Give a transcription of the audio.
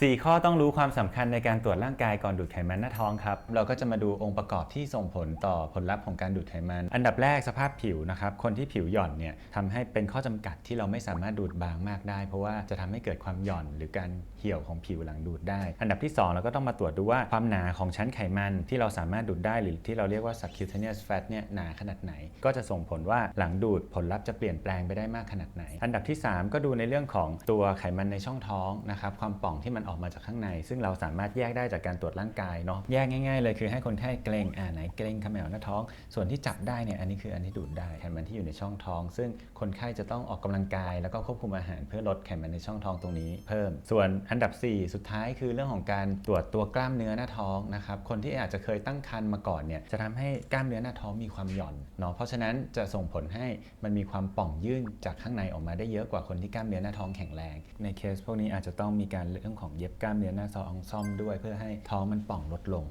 4 ข้อต้องรู้ความสำคัญในการตรวจร่างกายก่อนดูดไขมันหน้าท้องครับ เราก็จะมาดูองค์ประกอบที่ส่งผลต่อผลลัพธ์ของการดูดไขมัน อันดับแรกสภาพผิวนะครับ คนที่ผิวหย่อนเนี่ยทำให้เป็นข้อจำกัดที่เราไม่สามารถดูดบางมากได้ เพราะว่าจะทำให้เกิดความหย่อนหรือการเหี่ยวของผิวหลังดูดได้ อันดับที่ 2 เราก็ต้องมาตรวจดูว่าความหนาของชั้นไขมันที่เราสามารถดูดได้ หรือที่เราเรียกว่า subcutaneous fat เนี่ยหนาขนาดไหน ก็จะส่งผลว่าหลังดูดผลลัพธ์จะเปลี่ยนแปลงไปได้มากขนาดไหน อันดับที่ 3 ก็ดูในเรื่องของตัวไขมันในช่องท้องนะครับความป่องที่มันออกมาจากข้างใน ซึ่งเราสามารถแยกได้จากการตรวจร่างกายเนาะแยกง่ายๆเลยคือให้คนไข้เกรงอ่าไหนเกรงขมวหน้าท้อง ส่วนที่จับได้เนี่ยอันนี้คืออันที่ดูดได้ไขมันที่อยู่ในช่องท้อง ซึ่งคนไข้จะต้องออกกำลังกาย แล้วก็ควบคุมอาหารเพื่อลดไขมันในช่องท้องตรงนี้ เพิ่ม ส่วนอันดับ 4 สุดท้ายคือเรื่องของการตรวจตัวกล้ามเนื้อหน้าท้องนะครับคนที่อาจจะเคยตั้งครรภ์มาก่อนเนี่ยจะทำให้กล้ามเนื้อหน้าท้องมีความหย่อนเนาะเพราะฉะนั้นจะส่งผลให้มันมีความป่องยื่นจากข้างในออกมาได้เยอะกว่าคนที่กล้ามเนื้อหน้าท้องแข็งแรง ในเคสพวกนี้อาจจะต้องมีการเรื่องของเย็บกล้ามเนื้อหน้าซองซ่อมด้วย เพื่อให้ท้องมันป่องลดลง